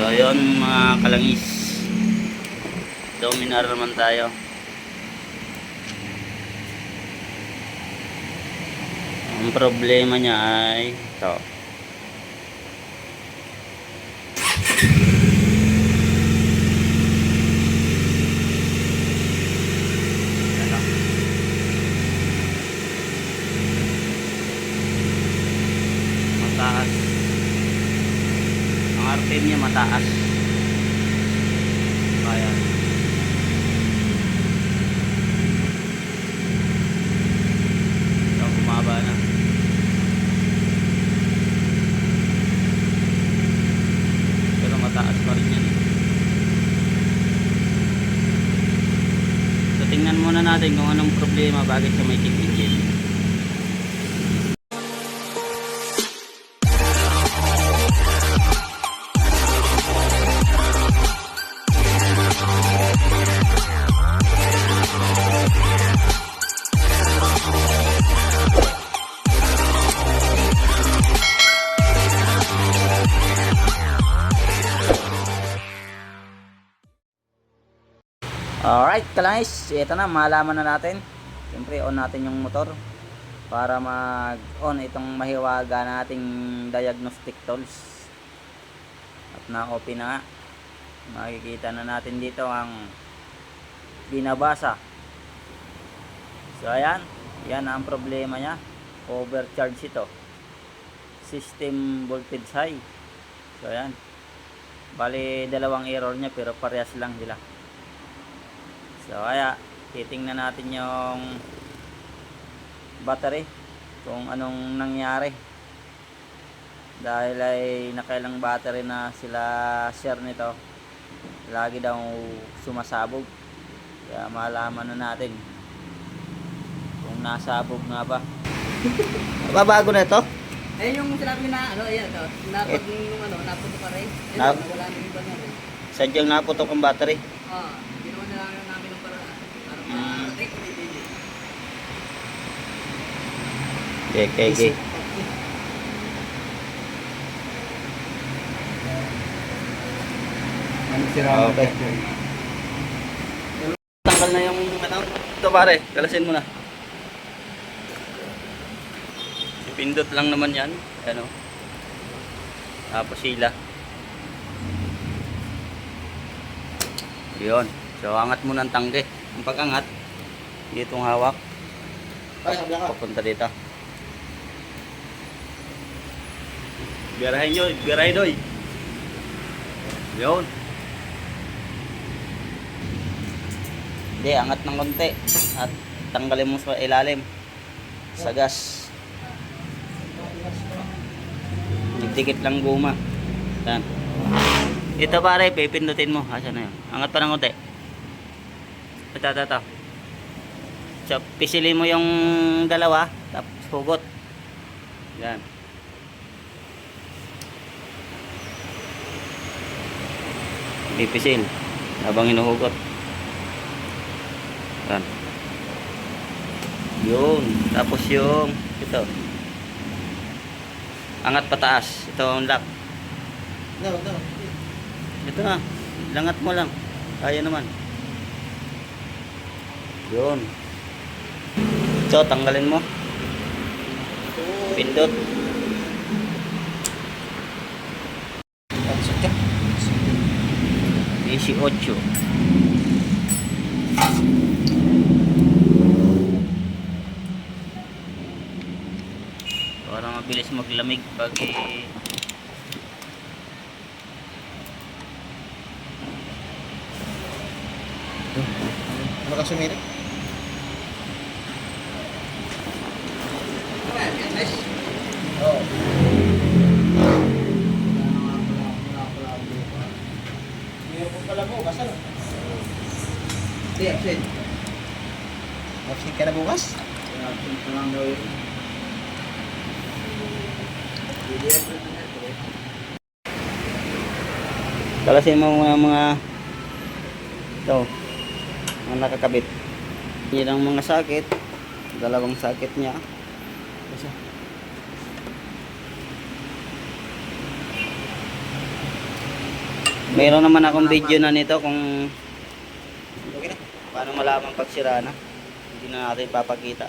So ayun mga kalangis. Dominar naman tayo. Ang problema niya ay ito. Ano? Mataas. RPM niya mataas. Kaya. So, bumaba na. Pero mataas pa rin yan. So, tingnan muna natin kung anong problema bakit siya may kick engine. Ito na, malaman na natin. Siyempre, on natin yung motor para mag-on itong mahiwaga nating diagnostic tools. At na-open na nga. Makikita na natin dito ang binabasa. So, ayan. Yan ang problema niya. Overcharge ito. System voltage high. So, ayan. Bali, dalawang error niya pero parehas lang sila. So kaya titingnan natin yung battery kung anong nangyari. Dahil ay nakailang battery na sila share nito. Lagi daw sumasabog. Kaya malaman na natin kung nasabog nga ba. Babago na ito? Eh, yung sinabi na, ano, ayan, ito, napag yung, ano, napunto pa rin. Ayun, Nap- wala na yung iba rin. Sadyang naputok ang battery. Ah, ginawa na lang namin ng paraan. Para Mm. ma-protect ko din. Okay, okay, okay. Ano Okay. Tanggal na yung ano. Ito pare, kalasin mo na. Pindot lang naman yan. Ano. Tapos sila. Yun. So angat mo ng tangke. Ang pag-angat, ditong hawak. Ay, sabi ka. Papunta dito. Biyarahin nyo, biyarahin doy. Yun. Hindi, angat ng konti. At tanggalin mo sa ilalim. Sa gas. Nagdikit lang guma. Yan. Ito pare, pipindutin mo. Asa na yun? Angat pa ng konti. Ito, ito, ito. So, pisilin mo yung dalawa, tapos hugot. Yan. Pipisil habang hinuhugot. Yan. Yun. Tapos yung ito. Angat pataas. Ito ang lock. No, no. Ito na. Langat mo lang. Kaya naman. Yun. So, tanggalin mo. Pindot. Pagsok ka. 18. Para mabilis maglamig pag Ano ka sumiri? Oo. Meron po pala bukas, ano? Hindi, absent. Absent ka na bukas? Absent ka lang daw yun. Kalasin mo mga mga ito mga nakakabit. Yan ang mga sakit. Dalawang sakit niya. Isa. Mayroon naman akong video na nito kung. Paano malaman pag sira na. Hindi na natin papakita.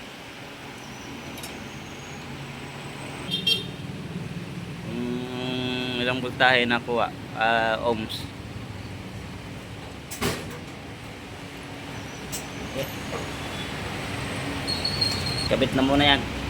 Mm, ilang voltahe nakuha? Ah, ohms. Okay. Kabit na muna yan.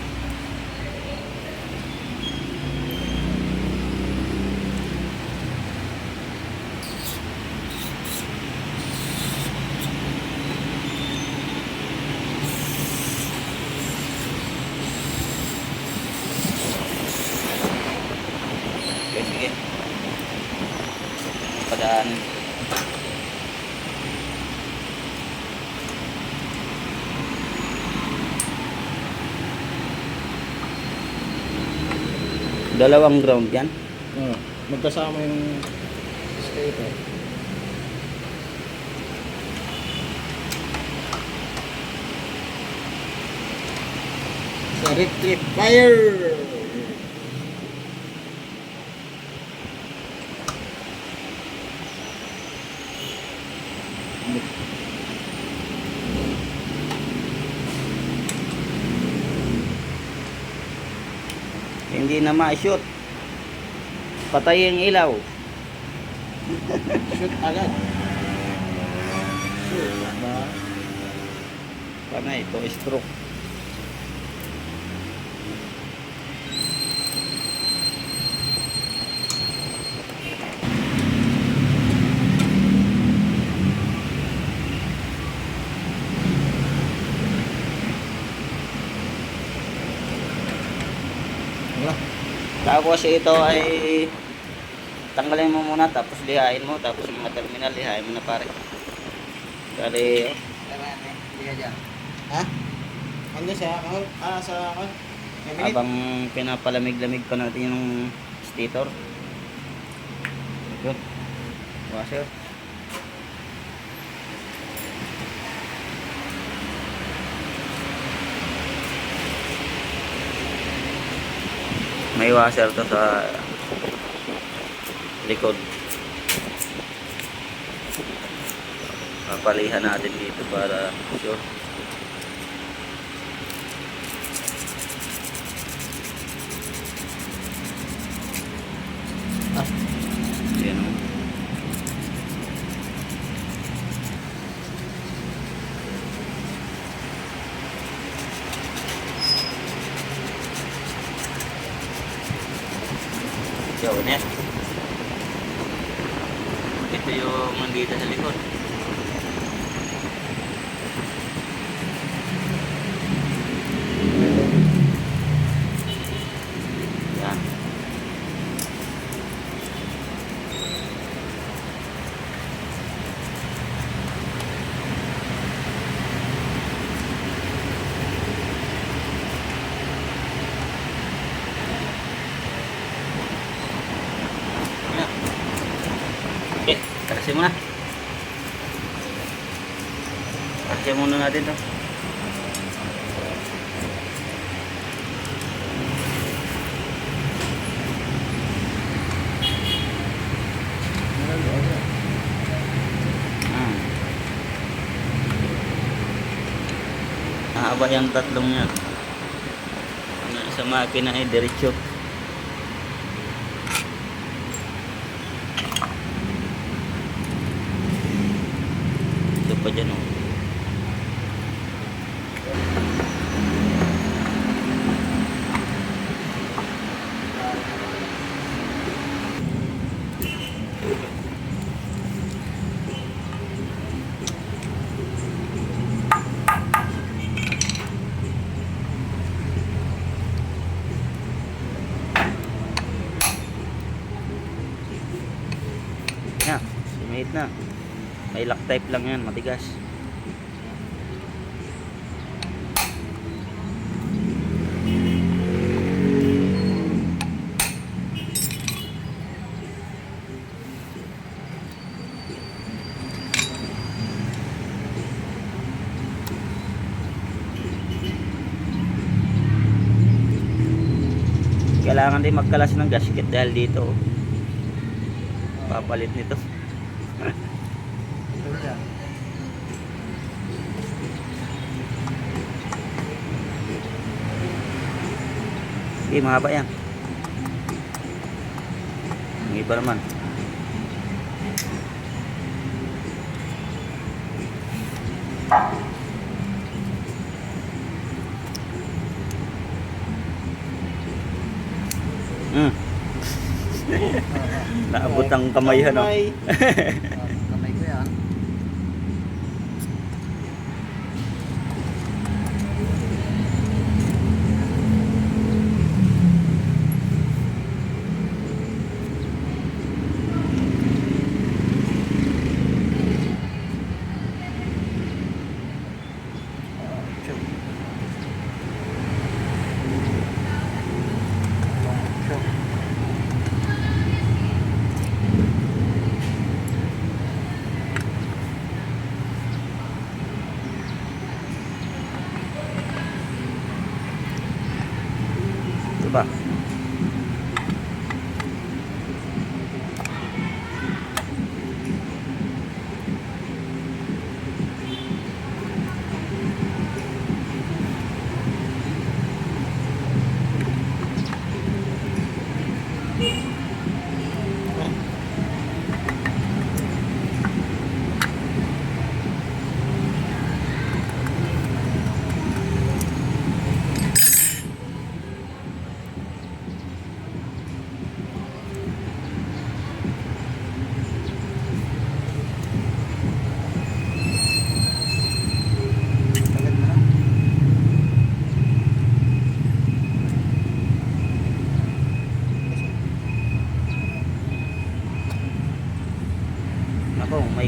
Dalawang ground yan. Oo. magkasama yung stator. Sa rectifier! Hindi na ma-shoot. Patay ang ilaw. Shoot agad. Shoot. Ba? Paano ito? Stroke. Tapos ito ay tanggalin mo muna tapos lihain mo tapos mga terminal lihain mo na pare. Kali oh, Ha? Ano sa kahol? Ah, sa? Cabinet? habang pinapalamig-lamig pa natin yung stator. Yun. Washer. May washer to sa likod. Papalihan natin dito para sure. Ah, Yan o. Yun yan. Ito yung mandita sa likod. Yan. Yan. Okay, karasin mo na. Karasin muna natin to. Hmm. Mahaba yung tatlong yan. Ano, Sa makina ay diretso. Ito pa dyan oh. Yan, simate na. May lock type lang yan, matigas. Kailangan din magkalas ng gasket dahil dito. oh. Papalit nito. Ito na. Sige, mahaba yan. Ang iba naman. Mm. Naabot ang kamay ano. Kamay. Ah, kamay ko yan. Ito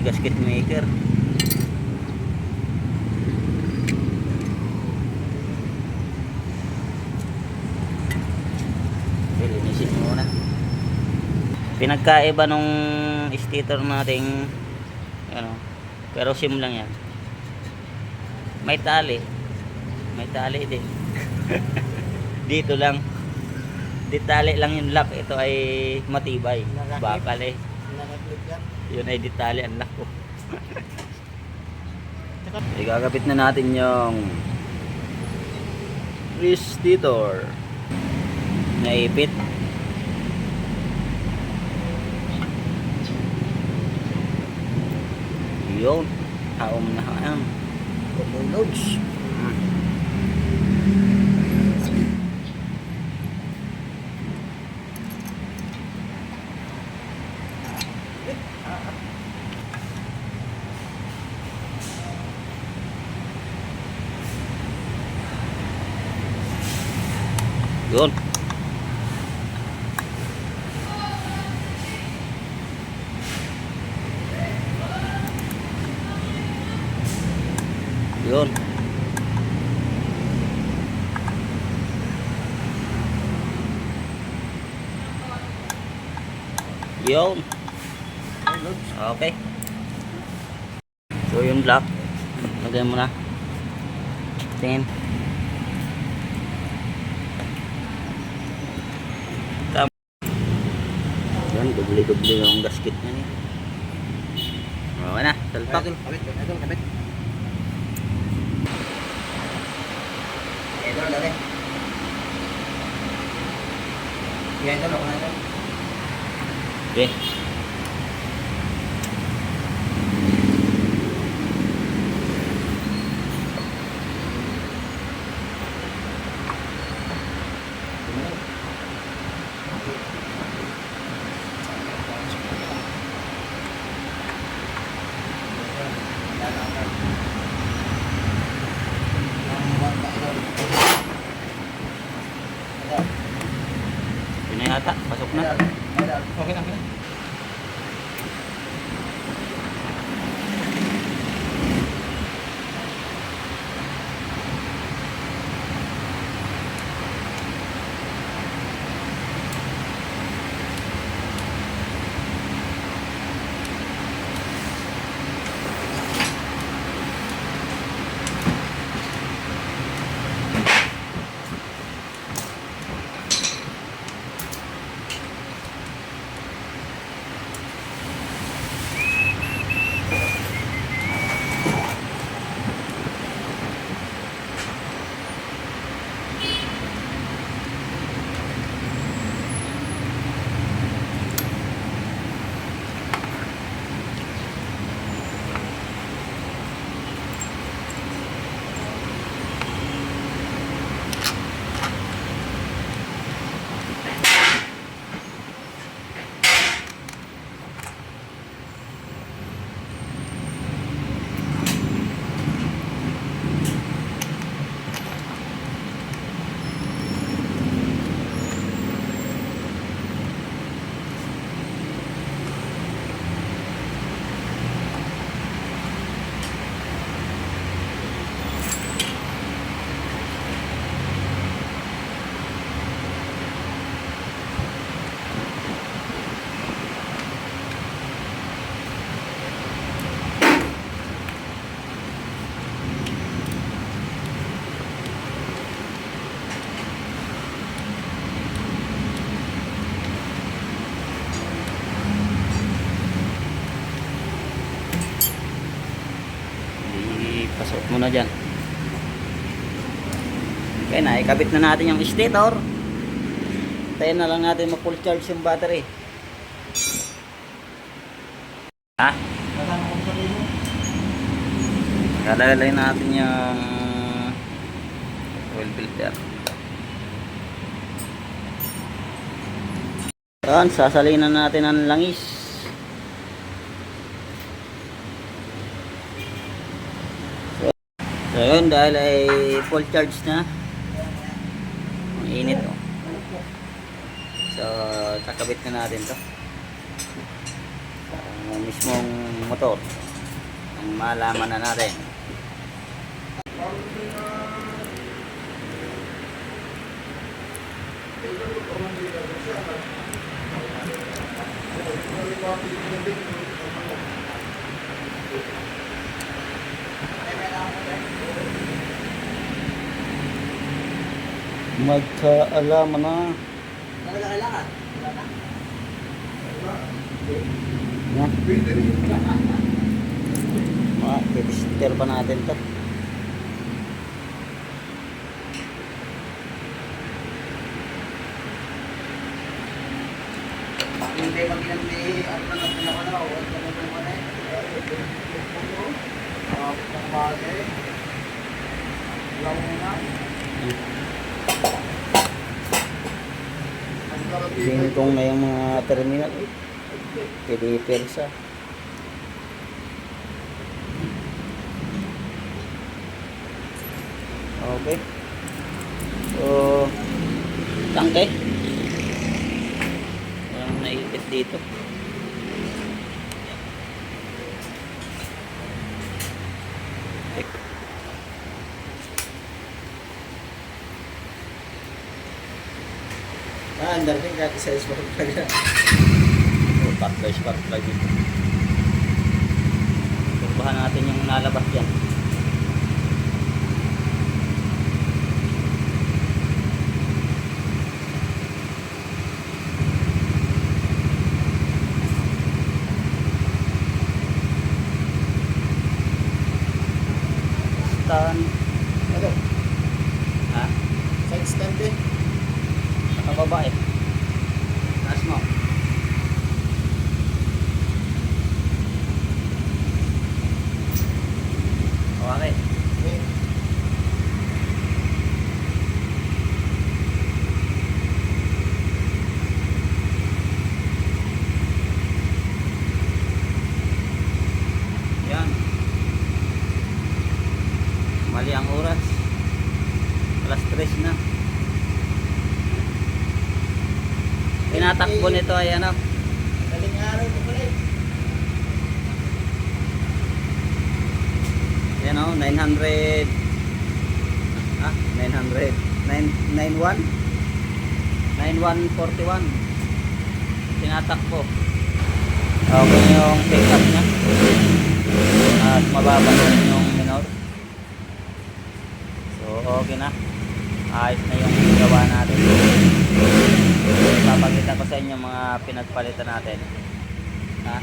gasket maker. Linisin muna. Pinagkaiba nung stator nating ano, pero sim lang yan. May tali. May tali din. Dito lang. Di tali lang yung lock. Ito ay matibay. Bakal eh. Yun ay detalye ang lako. Igagapit na natin yung resistator. Naipit. Yun. Haom na haom. Loads. Yun. Yun. Yun. Okay. So yung block. Lagyan mo na. Tingin. Yan, dubli-dubli yung gasket niya ni. Okay na, salpak. Idol, kabit, idol, dali. Yan, idol, ako na idol. Okay. Muna dyan. Okay na, ikabit na natin yung stator. Tayo na lang natin mag-full charge yung battery. Ha? Kalalay natin yung oil filter. Yan, sasalinan natin ang langis. So, so yun, dahil ay full charge na. Ang init oh. So, kakabit na natin to. Sa mismong motor. Ang malaman na natin. Magkaalaman na. Wala na. Yan. Ah, titester pa natin to. Hindi pag hindi, ano na na, huwag na naman eh. Ang bagay. Wala na. Bintong na yung mga terminal. Pwede persa. Okay. So, tangke. Walang naipit dito. Kaya sa isbog pa yan. So, spark plug, spark plug natin yung nalabas yan. Stand. Ano? Ha? Side stand eh. Nakababa eh. Taas mo. Okay. Eh, Yan. Mali ang oras. Alas 3 na. Tinatakbo nito ay ano, Daling araw ko pala yan o, 900 ah, 900 9, 91 9141 tinatakbo. Okay yung pick up niya. At mababa yung minor. So okay na. Ayos na yung gawa natin papakita ko sa inyo mga pinagpalitan natin. Ha?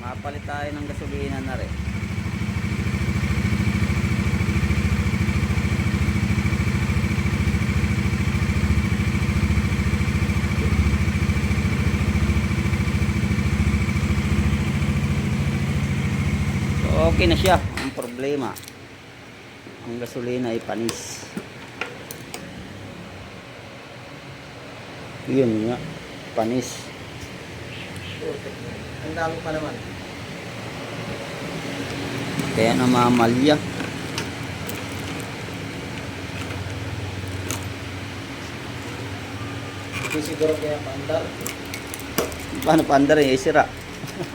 Mapalit tayo ng gasolina na rin okay na siya ang problema ang gasolina ay panis yun nga panis Ang dami pa naman. kaya namamalya Hindi siguro kaya paandar. paano pa andar eh sira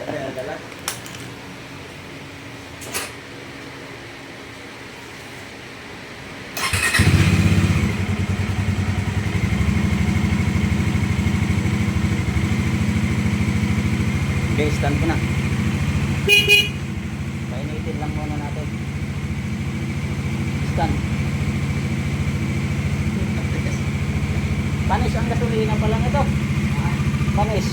Kaya dala. Okay stand ko na painitin lang muna natin stand panis ang gasolina pa lang ito panis.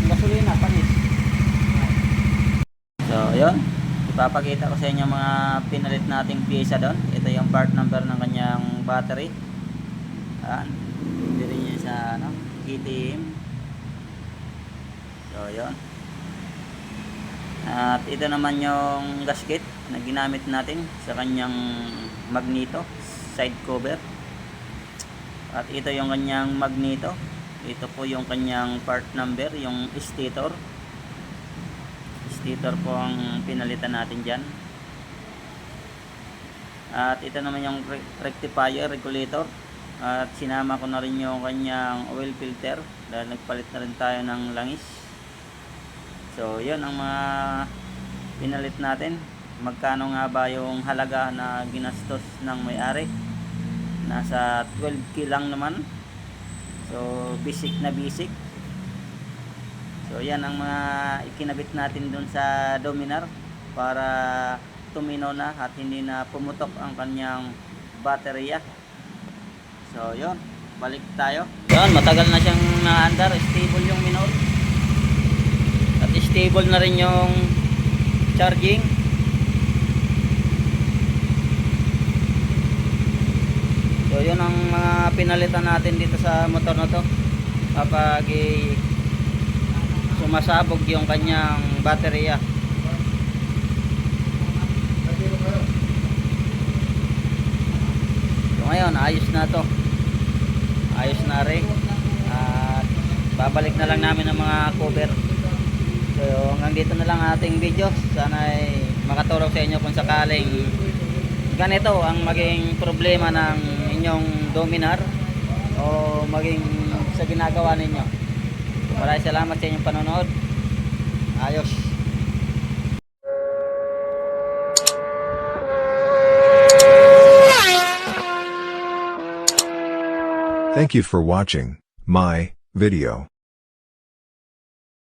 Ang gasolina, panis. So, yun. Ipapakita ko sa inyo mga pinalit nating pyesa doon. Ito yung part number ng kanyang battery. Ayan. Diri niya sa ano, KTM. So, yun. At ito naman yung gasket na ginamit natin sa kanyang magneto, side cover. At ito yung kanyang magneto. Ito po yung kanyang part number, yung stator. Stator po ang pinalitan natin dyan. At ito naman yung re- rectifier, regulator. At sinama ko na rin yung kanyang oil filter dahil nagpalit na rin tayo ng langis. So, yun ang mga pinalit natin. Magkano nga ba yung halaga na ginastos ng may-ari? Nasa 12k lang naman. So, basic na basic. So, yan ang mga ikinabit natin dun sa Dominar para tumino na at hindi na pumutok ang kanyang baterya. So, yun. Balik tayo. Yun, matagal na siyang naandar. Stable yung minor. Stable na rin yung charging. So yun ang mga pinalitan natin dito sa motor na to. Kapag sumasabog yung kanyang baterya. So ngayon, ayos na to. Ayos na rin. At babalik na lang namin ang mga cover. So hanggang dito na lang ating video. Sana ay makatulong sa inyo kung sakaling ganito ang maging problema ng inyong dominar o maging sa ginagawa ninyo. Maraming salamat sa inyong panonood. Ayos. Thank you for watching my video.